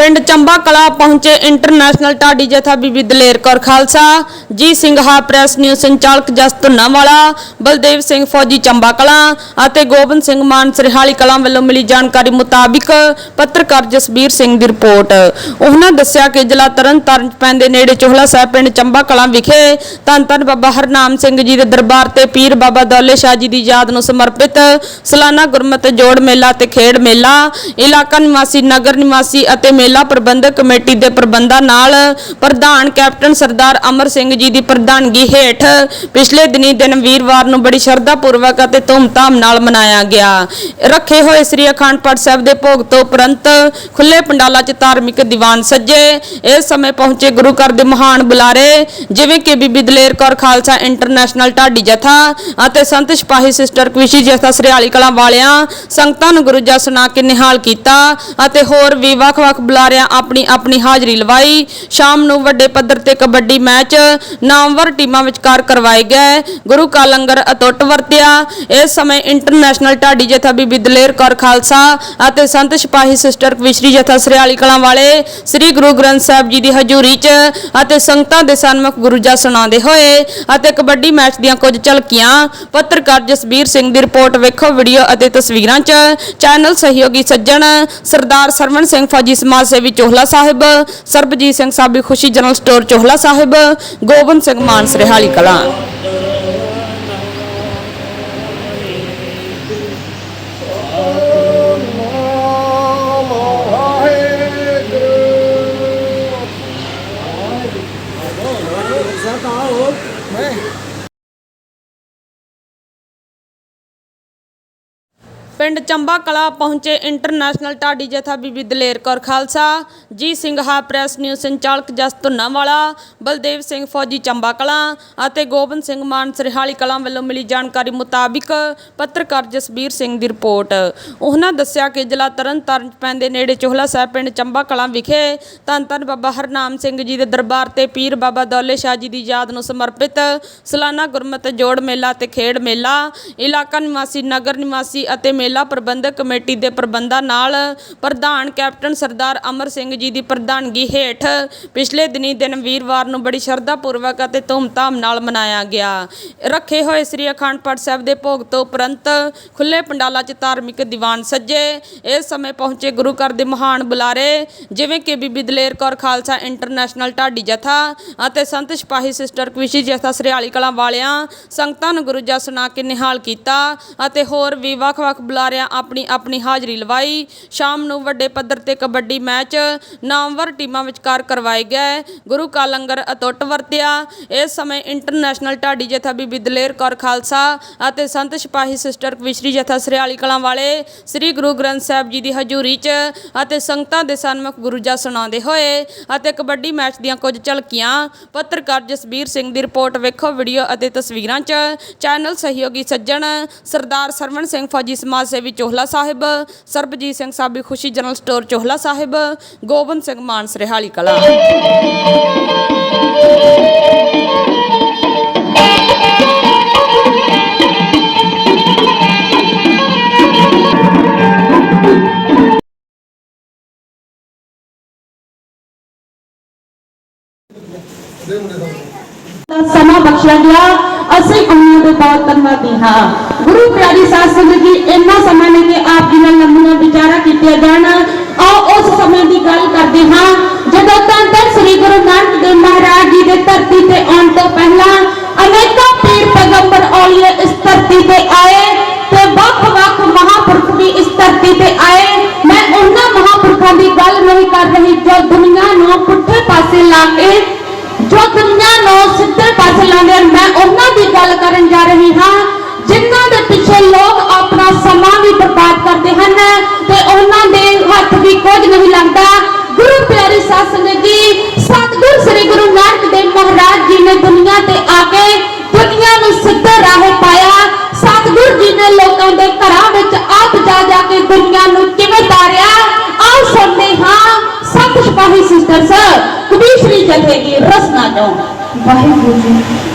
ਪਿੰਡ ਚੰਬਾ ਕਲਾ ਪਹੁੰਚੇ ਇੰਟਰਨੈਸ਼ਨਲ ਢਾਡੀ ਜਥਾ ਬੀਬੀ ਦਲੇਰ ਕੌਰ ਖਾਲਸਾ, ਜੀ ਸਿੰਘਾ ਪ੍ਰੈਸ ਨਿਊਜ਼ ਸੰਚਾਲਕ ਜਸ ਧੁੰਨਾਵਾਲਾ ਬਲਦੇਵ ਸਿੰਘ ਫੌਜੀ ਚੰਬਾ ਕਲਾ ਅਤੇ ਗੋਬਿੰਦ ਸਿੰਘ ਮਾਨ ਸਰਹਾਲੀ ਕਲਾਂ ਵੱਲੋਂ ਮਿਲੀ ਜਾਣਕਾਰੀ ਮੁਤਾਬਿਕ ਪੱਤਰਕਾਰ ਜਸਬੀਰ ਸਿੰਘ ਦੀ ਰਿਪੋਰਟ। ਉਹਨਾਂ ਦੱਸਿਆ ਕਿ ਜ਼ਿਲ੍ਹਾ ਤਰਨਤਾਰਨ 'ਚ ਪੈਂਦੇ ਨੇੜੇ ਚੋਹਲਾ ਸਾਹਿਬ ਪਿੰਡ ਚੰਬਾ ਕਲਾਂ ਵਿਖੇ ਧੰਨ ਧੰਨ ਬਾਬਾ ਹਰਨਾਮ ਸਿੰਘ ਜੀ ਦੇ ਦਰਬਾਰ ਤੇ ਪੀਰ ਬਾਬਾ ਦੌਲੇ ਸ਼ਾਹ ਜੀ ਦੀ ਯਾਦ ਨੂੰ ਸਮਰਪਿਤ ਸਾਲਾਨਾ ਗੁਰਮਤਿ ਜੋੜ ਮੇਲਾ ਤੇ ਖੇਡ ਮੇਲਾ, ਇਲਾਕਾ ਨਿਵਾਸੀ, ਨਗਰ ਨਿਵਾਸੀ ਅਤੇ ਮੇਲਾ ਪ੍ਰਬੰਧਕ ਕਮੇਟੀ ਦੇ ਪ੍ਰਬੰਧਾਂ ਨਾਲ ਪ੍ਰਧਾਨ ਕੈਪਟਨ ਸਰਦਾਰ ਅਮਰ ਸਿੰਘ ਜੀ ਦੀ ਪ੍ਰਧਾਨਗੀ ਹੇਠ ਪਿਛਲੇ ਦਿਨੀ ਦਿਨ ਵੀਰਵਾਰ ਨੂੰ ਬੜੀ ਸ਼ਰਧਾ ਪੂਰਵਕ ਅਤੇ ਧੂਮਧਾਮ ਨਾਲ ਮਨਾਇਆ ਗਿਆ। ਰੱਖੇ ਹੋਏ ਸ੍ਰੀ ਅਖੰਡ ਪਾਠ ਸਾਹਿਬ ਦੇ ਭੋਗ ਤੋਂ ਉਪਰੰਤ ਖੁੱਲੇ ਪੰਡਾਲਾਂ 'ਚ ਧਾਰਮਿਕ ਦੀਵਾਨ ਸੱਜੇ। ਇਸ ਸਮੇਂ ਪਹੁੰਚੇ ਗੁਰੂ ਘਰ ਦੇ ਮਹਾਨ ਬੁਲਾਰੇ, ਜਿਵੇਂ ਕਿ ਬੀਬੀ ਦਲੇਰ ਕੌਰ ਖਾਲਸਾ ਇੰਟਰਨੈਸ਼ਨਲ ਢਾਡੀ ਜਥਾ ਅਤੇ ਸੰਤ ਸਿਪਾਹੀ ਸਿਸਟਰ ਕਵਿਸ਼ੀ ਜਥਾ ਸਰਿਆਲੀ ਕਲਾਂ ਵਾਲਿਆਂ, ਸੰਗਤਾਂ ਨੂੰ ਗੁਰੂ ਜਸ ਸੁਣਾ ਕੇ ਨਿਹਾਲ ਕੀਤਾ ਅਤੇ ਹੋਰ ਵੀ ਵੱਖ-ਵੱਖ ਬੁਲਾਰਿਆਂ ਆਪਣੀ ਆਪਣੀ ਹਾਜ਼ਰੀ ਲਵਾਈ। ਸ਼ਾਮ ਨੂੰ ਵੱਡੇ ਪੱਧਰ ਤੇ ਕਬੱਡੀ ਮੈਚ ਨਾਮਵਰ ਟੀਮਾਂ ਵਿਚਕਾਰ ਕਰਵਾਏ ਗਏ। ਗੁਰੂ ਕਾ ਲੰਗਰ ਅਟੁੱਟ ਵਰਤਿਆ। ਇਸ ਸਮੇਂ ਇੰਟਰਨੈਸ਼ਨਲ ਢਾਡੀ ਜਥਾ ਬੀਬੀ ਦਲੇਰ ਕੌਰ ਖਾਲਸਾ ਅਤੇ ਸੰਤ ਸਿਪਾਹੀ ਸਿਸਟਰ ਕਵਿਸ਼ਰੀ ਜਥਾ ਸਰਿਆਲੀ ਕਲਾਂ ਵਾਲੇ ਸ੍ਰੀ ਗੁਰੂ ਗ੍ਰੰਥ ਸਾਹਿਬ ਜੀ ਦੀ ਹਜ਼ੂਰੀ 'ਚ ਅਤੇ ਸੰਗਤਾਂ ਦੇ ਸਨਮੁਖ ਗੁਰੂ ਸੁਣਾਉਂਦੇ ਹੋਏ ਅਤੇ ਕਬੱਡੀ ਮੈਚ ਦੀਆਂ ਕੁਝ ਝਲਕੀਆਂ। ਪੱਤਰਕਾਰ ਜਸਬੀਰ ਸਿੰਘ ਦੀ ਰਿਪੋਰਟ ਵੇਖੋ, ਵੀਡੀਓ ਅਤੇ ਤਸਵੀਰਾਂ 'ਚ ਚੈਨਲ ਸਹਿਯੋਗੀ ਸੱਜਣ ਸਰਦਾਰ ਸਰਵਣ ਸਿੰਘ ਫੌਜੀ ਸਮਾਜ ਸੇਵੀ ਚੋਹਲਾ ਸਾਹਿਬ, ਸਰਬਜੀਤ ਸਿੰਘ ਸਾਬੀ ਖੁਸ਼ੀ ਜਨਰਲ ਸਟੋਰ ਚੋਹਲਾ ਸਾਹਿਬ, ਗੋਬਿੰਦ ਸਿੰਘ ਮਾਨ ਸਰਹਾਲੀ ਕਲਾਂ। ਪਿੰਡ ਚੰਬਾ ਕਲਾ ਪਹੁੰਚੇ ਇੰਟਰਨੈਸ਼ਨਲ ਢਾਡੀ ਜਥਾ ਬੀਬੀ ਦਲੇਰ ਕੌਰ ਖਾਲਸਾ, ਜੀ ਸਿੰਘਾ ਪ੍ਰੈਸ ਨਿਊਜ਼ ਸੰਚਾਲਕ ਜਸ ਧੁੰਨਾਵਾਲਾ ਬਲਦੇਵ ਸਿੰਘ ਫੌਜੀ ਚੰਬਾ ਕਲਾਂ ਅਤੇ ਗੋਬਿੰਦ ਸਿੰਘ ਮਾਨ ਸਰਹਾਲੀ ਕਲਾਂ ਵੱਲੋਂ ਮਿਲੀ ਜਾਣਕਾਰੀ ਮੁਤਾਬਿਕ ਪੱਤਰਕਾਰ ਜਸਬੀਰ ਸਿੰਘ ਦੀ ਰਿਪੋਰਟ। ਉਹਨਾਂ ਦੱਸਿਆ ਕਿ ਜ਼ਿਲ੍ਹਾ ਤਰਨਤਾਰਨ 'ਚ ਪੈਂਦੇ ਨੇੜੇ ਚੋਹਲਾ ਸਾਹਿਬ ਪਿੰਡ ਚੰਬਾ ਕਲਾਂ ਵਿਖੇ ਧੰਨ ਧੰਨ ਬਾਬਾ ਹਰਨਾਮ ਸਿੰਘ ਜੀ ਦੇ ਦਰਬਾਰ ਤੇ ਪੀਰ ਬਾਬਾ ਦੌਲੇ ਸ਼ਾਹ ਜੀ ਦੀ ਯਾਦ ਨੂੰ ਸਮਰਪਿਤ ਸਾਲਾਨਾ ਗੁਰਮਤਿ ਜੋੜ ਮੇਲਾ ਤੇ ਖੇਡ ਮੇਲਾ, ਇਲਾਕਾ ਨਿਵਾਸੀ, ਨਗਰ ਨਿਵਾਸੀ ਅਤੇ ਮੇਲਾ ਪ੍ਰਬੰਧਕ ਕਮੇਟੀ ਦੇ ਪ੍ਰਬੰਧਾਂ ਨਾਲ ਪ੍ਰਧਾਨ ਕੈਪਟਨ ਸਰਦਾਰ ਅਮਰ ਸਿੰਘ ਜੀ ਦੀ ਪ੍ਰਧਾਨਗੀ ਹੇਠ ਪਿਛਲੇ ਦਿਨੀ ਦਿਨ ਵੀਰਵਾਰ ਨੂੰ ਬੜੀ ਸ਼ਰਧਾ ਪੂਰਵਕ ਅਤੇ ਧੂਮਧਾਮ ਨਾਲ ਮਨਾਇਆ ਗਿਆ। ਰੱਖੇ ਹੋਏ ਸ੍ਰੀ ਅਖੰਡ ਪਾਠ ਸਾਹਿਬ ਦੇ ਭੋਗ ਤੋਂ ਉਪਰੰਤ ਖੁੱਲੇ ਪੰਡਾਲਾਂ 'ਚ ਧਾਰਮਿਕ ਦੀਵਾਨ ਸੱਜੇ। ਇਸ ਸਮੇਂ ਪਹੁੰਚੇ ਗੁਰੂ ਘਰ ਦੇ ਮਹਾਨ ਬੁਲਾਰੇ, ਜਿਵੇਂ ਕਿ ਬੀਬੀ ਦਲੇਰ ਕੌਰ ਖਾਲਸਾ ਇੰਟਰਨੈਸ਼ਨਲ ਢਾਡੀ ਜਥਾ ਅਤੇ ਸੰਤ ਸਿਪਾਹੀ ਸਿਸਟਰ ਕਵਿਸ਼ੀ ਜਥਾ ਸਰਿਆਲੀ ਕਲਾਂ ਵਾਲਿਆਂ, ਸੰਗਤਾਂ ਨੂੰ ਗੁਰੂ ਜਸ ਸੁਣਾ ਕੇ ਨਿਹਾਲ ਕੀਤਾ ਅਤੇ ਹੋਰ ਵੀ ਵੱਖ-ਵੱਖ ਬੁਲਾਰਿਆਂ ਆਪਣੀ ਆਪਣੀ ਹਾਜ਼ਰੀ ਲਵਾਈ। ਸ਼ਾਮ ਨੂੰ ਵੱਡੇ ਪੱਧਰ ਤੇ ਕਬੱਡੀ ਮੈਚ ਨਾਮਵਰ ਟੀਮਾਂ ਵਿਚਕਾਰ ਕਰਵਾਏ ਗਏ। ਗੁਰੂ ਕਾ ਲੰਗਰ ਅਟੁੱਟ ਵਰਤਿਆ। ਇਸ ਸਮੇਂ ਇੰਟਰਨੈਸ਼ਨਲ ਢਾਡੀ ਜਥਾ ਬੀਬੀ ਦਲੇਰ ਕੌਰ ਖਾਲਸਾ ਅਤੇ ਸੰਤ ਸਿਪਾਹੀ ਸਿਸਟਰ ਕਵਿਸ਼ਰੀ ਜਥਾ ਸਰਿਆਲੀ ਕਲਾਂ ਵਾਲੇ ਸ੍ਰੀ ਗੁਰੂ ਗ੍ਰੰਥ ਸਾਹਿਬ ਜੀ ਦੀ ਹਜ਼ੂਰੀ 'ਚ ਅਤੇ ਸੰਗਤਾਂ ਦੇ ਸਨਮੁਖ ਗੁਰੂ ਜਸ ਸੁਣਾਉਂਦੇ ਹੋਏ ਅਤੇ ਕਬੱਡੀ ਮੈਚ ਦੀਆਂ ਕੁਝ ਝਲਕੀਆਂ। ਪੱਤਰਕਾਰ ਜਸਬੀਰ ਸਿੰਘ ਦੀ ਰਿਪੋਰਟ ਵੇਖੋ, ਵੀਡੀਓ ਅਤੇ ਤਸਵੀਰਾਂ 'ਚ ਚੈਨਲ ਸਹਿਯੋਗੀ ਸੱਜਣ ਸਰਦਾਰ ਸਰਵਣ ਸਿੰਘ ਫੌਜੀ ਸਮਾਜ ਸੇਵੀ ਚੋਹਲਾ ਸਾਹਿਬ, ਸਰਬਜੀਤ ਸਿੰਘ ਸਾਬੀ ਖੁਸ਼ੀ ਜਨਰਲ ਸਟੋਰ ਚੋਹਲਾ ਸਾਹਿਬ, ਗੋਬਿੰਦ ਸਿੰਘ ਮਾਨ ਸਰਹਾਲੀ ਕਲਾਂ। ਦਾ ਸਮਾਂ ਬਖਸ਼ਿਆ ਗਿਆ। ਅਸੀਂ ਉਹਨਾਂ ਦੇ ਬਹੁਤ ਧੰਨਵਾਦੀ ਹਾਂ। ਗੁਰੂ ਪਿਆਰੀ ਸਾਧ ਸੰਗਤ ਜੀ, ਇੰਨਾ ਸਮਾਂ ਲੈ ਕੇ ਆਪ ਜੀ ਨਾਲ ਲੰਮੀਆਂ ਵਿਚਾਰਾ ਕੀਤੀਆਂ ਜਾਣ। ਆਓ ਉਸ ਸਮੇਂ ਦੀ ਗੱਲ ਕਰਦੇ ਹਾਂ, ਜਦੋਂ ਧੰਨ ਧੰਨ ਸ੍ਰੀ ਗੁਰੂ ਨਾਨਕ ਦੇਵ ਮਹਾਰਾਜ ਜੀ ਦੇ ਧਰਤੀ ਤੇ ਆਉਣ ਤੋਂ ਪਹਿਲਾਂ ਅਨੇਕਾਂ ਪੀਰ ਪੈਗੰਬਰ ਔਲੀਏ ਇਸ ਧਰਤੀ ਤੇ ਆਏ ਤੇ ਵੱਖ-ਵੱਖ ਮਹਾਂਪੁਰਖ ਵੀ ਇਸ ਧਰਤੀ ਤੇ ਆਏ। ਮੈਂ ਉਹਨਾਂ ਮਹਾਂਪੁਰਖਾਂ ਦੀ ਗੱਲ ਨਹੀਂ ਕਰ ਰਹੀ ਜੋ ਦੁਨੀਆ ਨੂੰ ਪੁੱਠੇ ਪਾਸੇ ਲਾ ਕੇ ਜੋ ਦੁਨੀਆ ਨੂੰ ਸਿੱਧੇ ਪਾਸੇ ਲਾਉਂਦੇ ਹਨ। ਮੈਂ ਉਹਨਾਂ ਦੀ ਗੱਲ ਕਰਨ ਜਾ ਰਹੀ ਹਾਂ, ਜਿਨ੍ਹਾਂ ਦੇ ਪਿੱਛੇ ਲੋਕ ਆਪਣਾ ਸਮਾਂ ਵੀ ਬਰਬਾਦ ਕਰਦੇ ਹਨ ਤੇ ਉਹਨਾਂ ਦੇ ਹੱਥ ਵੀ ਕੁਝ ਨਹੀਂ ਲੱਗਦਾ ਗੁਰੂ ਪਿਆਰੀ ਸਾਧ ਸੰਗਤ ਜੀ, ਸਤਿਗੁਰ ਸ੍ਰੀ ਗੁਰੂ ਨਾਨਕ ਦੇਵ ਮਹਾਰਾਜ ਜੀ ਨੇ ਦੁਨੀਆ ਤੇ ਆ ਕੇ ਦੁਨੀਆ ਨੂੰ ਸਿੱਧੇ ਰਾਹ ਪਾਇਆ। ਸਤਿਗੁਰ ਜੀ ਨੇ ਲੋਕਾਂ ਦੇ ਘਰਾਂ ਵਿੱਚ ਆਪ ਜਾ ਜਾ ਕੇ ਦੁਨੀਆ ਨੂੰ ਕਿਵੇਂ ਤਾਰਿਆ? ਆਓ ਸੁਣਦੇ ਹਾਂ ਸਤ ਸਿਪਾਹੀ ਸਿਸਟਰਸ ਕਬੀਸ਼ਰੀ ਜਥੇ ਦੀ ਰਸਨਾ ਜੋ ਵਾਹਿਗੁਰੂ ਜੀ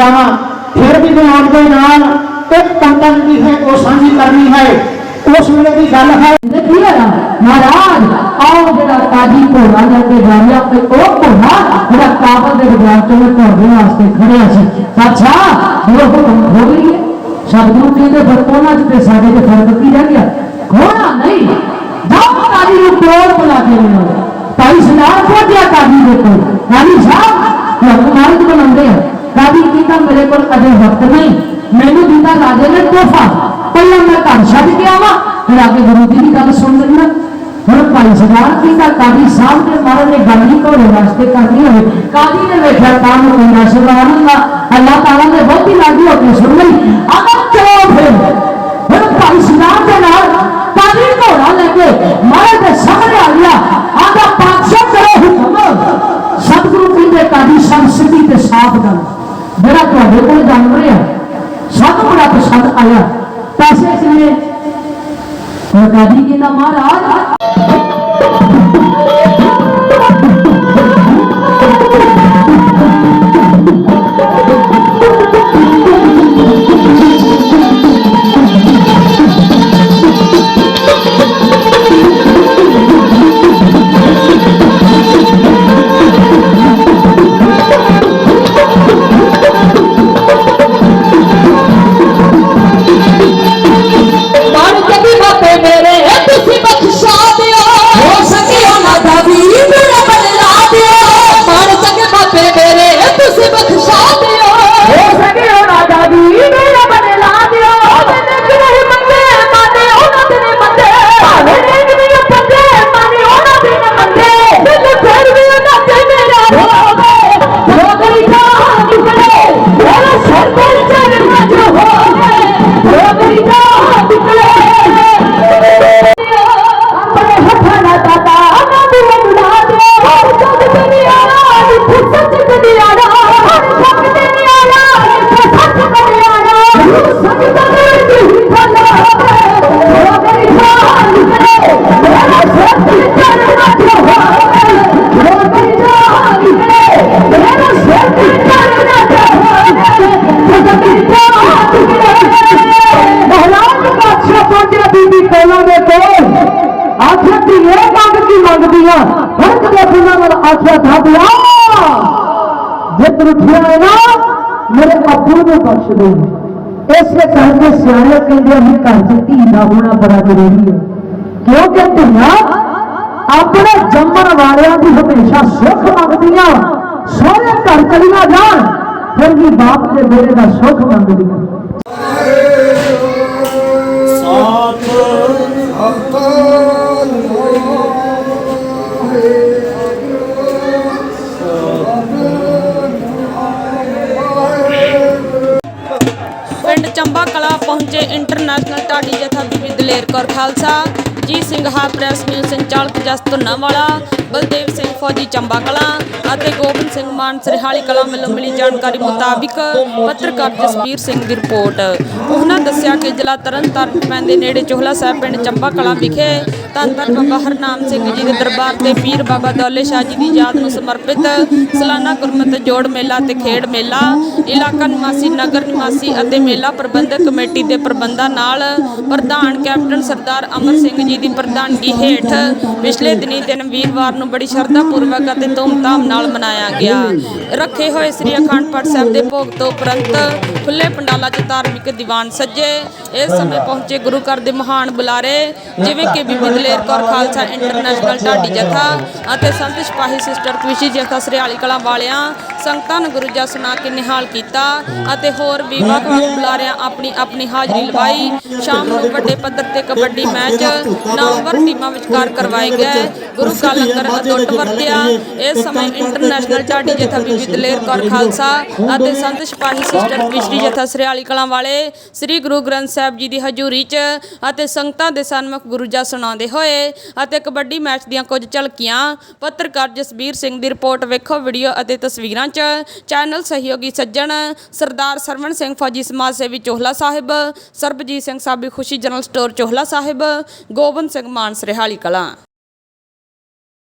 ਜਾਵਾਂ ਫਿਰ ਵੀ ਮੈਂ ਆਪ ਦੇ ਨਾਲ ਇੱਕ ਪੰਕਤ ਜਿਹੜੀ ਹੈ ਉਹ ਸਾਂਝੀ ਕਰਨੀ ਹੈ ਉਸ ਵੇਲੇ ਦੀ ਗੱਲ ਹੈ ਨੇ ਕੀ ਹੋਇਆ ਮਹਾਰਾਜ ਆਓ ਜਿਹੜਾ ਕਾਜੀ ਘੋੜਾ ਲੈ ਕੇ ਜਾ ਰਿਹਾ ਤੇ ਉਹ ਘੋੜਾ ਜਿਹੜਾ ਕਾਬਲ ਦੇ ਬਾਜ਼ਾਰ ਤੋਂ ਘੋੜੇ ਵਾਸਤੇ ਖੜਿਆ ਸੀ ਅੱਛਾ ਉਹ ਹੁਕਮ ਹੋ ਗਈ ਹੈ ਸਤਿਗੁਰੂ ਕਹਿੰਦੇ ਫਿਰ ਉਹਨਾਂ ਚ ਤੇ ਸਾਡੇ ਤੇ ਫ਼ਰਕ ਕੀ ਰਹਿ ਗਿਆ ਘੋੜਾ ਨਹੀਂ ਜਾਓ ਕਾਜੀ ਨੂੰ ਕੋਲ ਬੁਲਾ ਕੇ ਲਿਆਓ ਭਾਈ ਸਰਦਾਰ ਪਹੁੰਚਿਆ ਕਾਜੀ ਦੇ ਕੋਲ ਕਾਜੀ ਸਾਹਿਬ ਲੋਕ ਮਾਰਗ ਬਣਾਉਂਦੇ ਆ ਕਾਜੀ ਕਹਿੰਦਾ ਮੇਰੇ ਕੋਲ ਅਜੇ ਵਕਤ ਨਹੀਂ ਮੈਨੂੰ ਦਿੱਤਾ ਰਾਜੇ ਨੇ ਤੋਹਫਾ ਪਹਿਲਾਂ ਮੈਂ ਘਰ ਛੱਡ ਕੇ ਆਵਾਂ ਫਿਰ ਆ ਕੇ ਗੁਰੂ ਜੀ ਦੀ ਗੱਲ ਸੁਣ ਲੈਣਾ ਹੁਣ ਭਾਈ ਸਰਦਾਰ ਕਹਿੰਦਾ ਕਾਜੀ ਸਾਹਿਬ ਦੇ ਮਹਾਰਾਜ ਨੇ ਗੱਲ ਹੀ ਘੋੜੇ ਵਾਸਤੇ ਕਰਨੀ ਹੋਵੇ ਕਾਜੀ ਨੇ ਵੇਖਿਆ ਕੰਮ ਕੋਈ ਸੁਭਾਨ ਅੱਲਾਹ ਅੱਲਾਹ ਤਾਲਾ ਨੇ ਬਹੁਤੀ ਲਾਗੀ ਹੋ ਕੇ ਸੁਣ ਲਈ ਅਗਰ ਚਲੋ ਫਿਰ ਫਿਰ ਭਾਈ ਸਰਦਾਰ ਦੇ ਨਾਲ ਕਾਜੀ ਘੋੜਾ ਲੈ ਕੇ ਮਹਾਰਾਜ ਦੇ ਸਾਹਮਣੇ ਆ ਗਿਆ ਆਗਾ ਪਾਤਸ਼ਾਹ ਕਰੋ ਹੁਕਮ ਸਤਿਗੁਰੂ ਕਹਿੰਦੇ ਕਾਜੀ ਸਾਹਿਬ ਸਿੱਧੀ ਤੇ ਸਾਫ਼ ਗੱਲ ਜਿਹੜਾ ਤੁਹਾਡੇ ਕੋਲ ਜਾਨਵਰ ਰਿਹਾ ਸਭ ਬੜਾ ਪਸੰਦ ਆਇਆ। ਪੈਸੇ ਕਿੰਨੇ ਉਹ ਕਹਿੰਦਾ ਮਹਾਰਾਜ ਮੇਰੇ ਬਖਸ਼ ਦੇ। ਇਸੇ ਕਰਕੇ ਸਿਆਣੇ ਕਹਿੰਦੇ ਆ ਘਰ ਦੀ ਧੀ ਦਾ ਹੋਣਾ ਬੜਾ ਜ਼ਰੂਰੀ ਹੈ ਕਿਉਂਕਿ ਧੀਆਂ ਆਪਣੇ ਜੰਮਣ ਵਾਲਿਆਂ ਦੀ ਹਮੇਸ਼ਾ ਸੁੱਖ ਮੰਗਦੀਆਂ। ਸੋਹਣੇ ਘਰ ਚਲੀਆਂ ਜਾਣ, ਫਿਰ ਵੀ ਬਾਪ ਦੇ ਬੇੜੇ ਦਾ ਸੁੱਖ ਮੰਗਦੀਆਂ। ਇੰਟਰਨੈਸ਼ਨਲ ਢਾਡੀ ਦਲੇਰ ਕੌਰ ਖਾਲਸਾ ਜੀ ਸਿੰਘਾ ਪ੍ਰੈਸ ਨਿਊਜ਼ ਸੰਚਾਲਕ ਜਸ ਧੁੰਨਾਵਾਲਾ, ਬਲਦੇਵ ਸਿੰਘ ਫੌਜੀ ਚੰਬਾ ਕਲਾਂ ਅਤੇ ਗੋਬਿੰਦ ਸਿੰਘ ਮਾਨ ਸਰਹਾਲੀ ਕਲਾਂ ਵੱਲੋਂ ਮਿਲੀ ਜਾਣਕਾਰੀ ਮੁਤਾਬਿਕ ਪੱਤਰਕਾਰ ਜਸਵੀਰ ਸਿੰਘ ਦੀ ਰਿਪੋਰਟ। ਉਹਨਾਂ ਦੱਸਿਆ ਕਿ ਜ਼ਿਲ੍ਹਾ ਤਰਨਤਾਰਨ ਪੈਂਦੇ ਨੇੜੇ ਚੋਹਲਾ ਸਾਹਿਬ ਪਿੰਡ ਚੰਬਾ ਕਲਾਂ ਵਿਖੇ ਧੰਨ ਧੰਨ ਬਾਬਾ ਹਰਨਾਮ ਸਿੰਘ ਜੀ ਦੇ ਦਰਬਾਰ ਤੇ ਪੀਰ ਬਾਬਾ ਦੌਲੇ ਸ਼ਾਹ ਜੀ ਦੀ ਯਾਦ ਨੂੰ ਸਮਰਪਿਤ ਸਾਲਾਨਾ ਗੁਰਮਤਿ ਜੋੜ ਮੇਲਾ ਤੇ ਖੇਡ ਮੇਲਾ, ਇਲਾਕਾ ਨਿਵਾਸੀ, ਨਗਰ ਨਿਵਾਸੀ ਅਤੇ ਮੇਲਾ ਪ੍ਰਬੰਧਕ ਕਮੇਟੀ ਦੇ ਪ੍ਰਬੰਧਾਂ ਨਾਲ ਪ੍ਰਧਾਨ ਕੈਪਟਨ ਸਰਦਾਰ ਅਮਰ ਸਿੰਘ ਜੀ ਦੀ ਪ੍ਰਧਾਨਗੀ ਹੇਠ ਪਿਛਲੇ ਦਿਨੀ ਦਿਨ ਵੀਰਵਾਰ ਨੂੰ ਬੜੀ ਸ਼ਰਧਾ ਪੂਰਵਕ ਅਤੇ ਧੂਮਧਾਮ ਨਾਲ ਮਨਾਇਆ ਗਿਆ। ਰੱਖੇ ਹੋਏ ਸ੍ਰੀ ਅਖੰਡ ਪਾਠ ਸਾਹਿਬ ਦੇ ਭੋਗ ਤੋਂ ਉਪਰੰਤ ਖੁੱਲੇ ਪੰਡਾਲਾਂ 'ਚ ਧਾਰਮਿਕ ਦੀਵਾਨ ਸੱਜੇ। ਇਸ ਸਮੇਂ ਪਹੁੰਚੇ ਗੁਰੂ ਘਰ ਦੇ ਮਹਾਨ ਬੁਲਾਰੇ, ਜਿਵੇਂ ਕਿ ਬੀਬੀ ਦਲੇਰ ਕੌਰ ਖਾਲਸਾ ਇੰਟਰਨੈਸ਼ਨਲ ਢਾਡੀ ਜਥਾ ਅਤੇ ਸੰਤ ਸਿਪਾਹੀ ਸਿਸਟਰ ਕ੍ਰਿਸ਼ੀ ਜਥਾ ਸਰਿਆਲੀ ਕਲਾਂ ਵਾਲਿਆਂ ਸੰਗਤਾਂ ਨੂੰ ਗੁਰੂ ਜਸ ਸੁਣਾ ਕੇ ਨਿਹਾਲ ਕੀਤਾ ਅਤੇ ਹੋਰ ਵੀ ਵੱਖ-ਵੱਖ ਬੁਲਾਰਿਆਂ ਆਪਣੀ ਆਪਣੀ ਹਾਜ਼ਰੀ ਲਵਾਈ। ਸ਼ਾਮ ਨੂੰ ਵੱਡੇ ਪੱਧਰ ਤੇ ਕਬੱਡੀ ਮੈਚ ਨਾਮਵਰ ਟੀਮਾਂ ਵਿਚਕਾਰ ਕਰਵਾਏ ਗਏ। ਗੁਰੂ ਕਾ ਲੰਗਰ ਅਦੁੱਟ ਵਰਤਿਆ। ਇਸ ਸਮੇਂ ਇੰਟਰਨੈਸ਼ਨਲ ਢਾਡੀ ਜਥਾ ਬੀਬੀ ਦਲੇਰ ਕੌਰ ਖਾਲਸਾ ਅਤੇ ਸੰਤ ਸਿਪਾਹੀ ਸਿਸਟਰ ਕਵਿਸ਼ੀ ਜਥਾ ਸਰਿਆਲੀ ਕਲਾਂ ਵਾਲੇ ਸ੍ਰੀ ਗੁਰੂ ਗ੍ਰੰਥ ਸਾਹਿਬ ਜੀ ਦੀ ਹਜ਼ੂਰੀ 'ਚ ਅਤੇ ਸੰਗਤਾਂ ਦੇ ਸਨਮੁਖ ਗੁਰੂ ਜਸ ਸੁਣਾਉਂਦੇ ਹੋਏ ਅਤੇ ਕਬੱਡੀ ਮੈਚ ਦੀਆਂ ਕੁਝ ਝਲਕੀਆਂ। ਪੱਤਰਕਾਰ ਜਸਬੀਰ ਸਿੰਘ ਦੀ ਰਿਪੋਰਟ ਵੇਖੋ, ਵੀਡੀਓ ਅਤੇ ਤਸਵੀਰਾਂ 'ਚ ਚੈਨਲ ਸਹਿਯੋਗੀ ਸੱਜਣ ਸਰਦਾਰ ਸਰਵਣ ਸਿੰਘ ਫੌਜੀ ਸਮਾਜ ਸੇਵੀ ਚੋਹਲਾ ਸਾਹਿਬ, ਸਰਬਜੀਤ ਸਿੰਘ ਸਾਬੀ ਖੁਸ਼ੀ ਜਨਰਲ ਸਟੋਰ ਚੋਹਲਾ ਸਾਹਿਬ, ਗੋਬਿੰਦ ਸਿੰਘ ਮਾਨ ਸਰਹਾਲੀ ਕਲਾਂ।